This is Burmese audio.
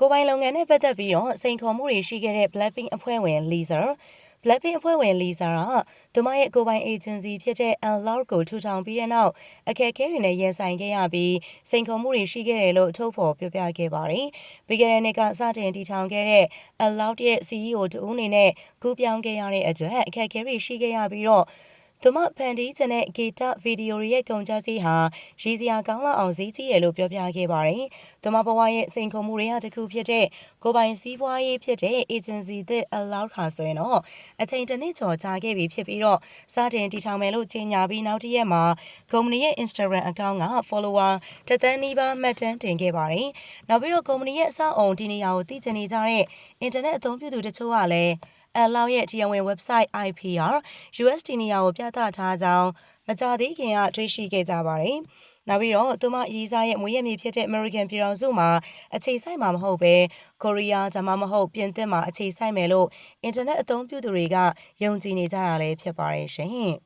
ကိုပိုင်လုပ်ငန်းနဲ့ပတ်သက်ပြီးတော့စိန်ခေါ်မှုတွေရှိခဲ့တဲ့ Blackpink အဖွဲ့ဝင် Lisa Blackpink အဖွဲ့ဝင် Lisa ကသူမရဲ့ကိုပိုင် agency ဖြစ်တဲ့ Unloud ကိုထူထောင်ပြီးတဲ့နောက်အခက်အခဲတွေနဲ့ရင်ဆိုင်ခဲ့ရပြီးစိန်ခေါ်မှုတွေရှိခဲ့တယ်လို့ထုတ်ဖော်ပြောပြခဲ့ပါတယ်။ပြီးခဲ့တဲ့နှစ်ကစတင်တည်ထောင်ခဲ့တဲ့ Unloud ရဲ့ CEO တူဦးအနေနဲ့ကူးပြောင်းခဲ့ရတဲ့အတွက်အခက်အခဲတွေရှိခဲ့ရပြီးတော့ သူမဖန်တီးခြင်းတဲ့ဂီတဗီဒီယိုတွေရဲ့ကုန်ကျစည်ဟာရည်စရာကောင်းလောက်အောင်ဈေးကြီးတယ်လို့ပြောပြခဲ့ပါတယ်။သူမဘဝရဲ့စိန်ခေါ်မှုတွေဟာတစ်ခုဖြစ်တဲ့ကိုပိုင်စည်းပွားရေးဖြစ်တဲ့ agency သစ် Allow ခါဆိုရင်တော့အချိန်တစ်နှစ်ကျော်ကြာခဲ့ပြီဖြစ်ပြီးတော့စတင်တည်ထောင်မယ်လို့ကြေညာပြီးနောက်တစ်ရက်မှာကုမ္ပဏီရဲ့ Instagram account က follower တစ်သန်းနီးပါးမှတ်တမ်းတင်ခဲ့ပါတယ်။နောက်ပြီးတော့ကုမ္ပဏီရဲ့အဆောက်အုံဒီနေရာကိုတည်ကျနေကြတဲ့ internet အသုံးပြုသူတချို့ကလည်း အလောက်ရဲ့တရားဝင် website IPR USD နေရာကိုပြသထားကြောင်းမကြသေးခင်ကတွေ့ရှိခဲ့ကြပါတယ်။နောက်ပြီးတော့သူမရေးစားရဲ့မွေးရမြေဖြစ်တဲ့ American ပြည်တော်စုမှာအခြေစိုက်မှာမဟုတ်ပဲကိုရီးယားဒါမှမဟုတ်ပြင်သစ်မှာအခြေစိုက်မယ်လို့အင်တာနက်အသုံးပြုသူတွေကယုံကြည်နေကြတာလည်းဖြစ်ပါတယ်ရှင်။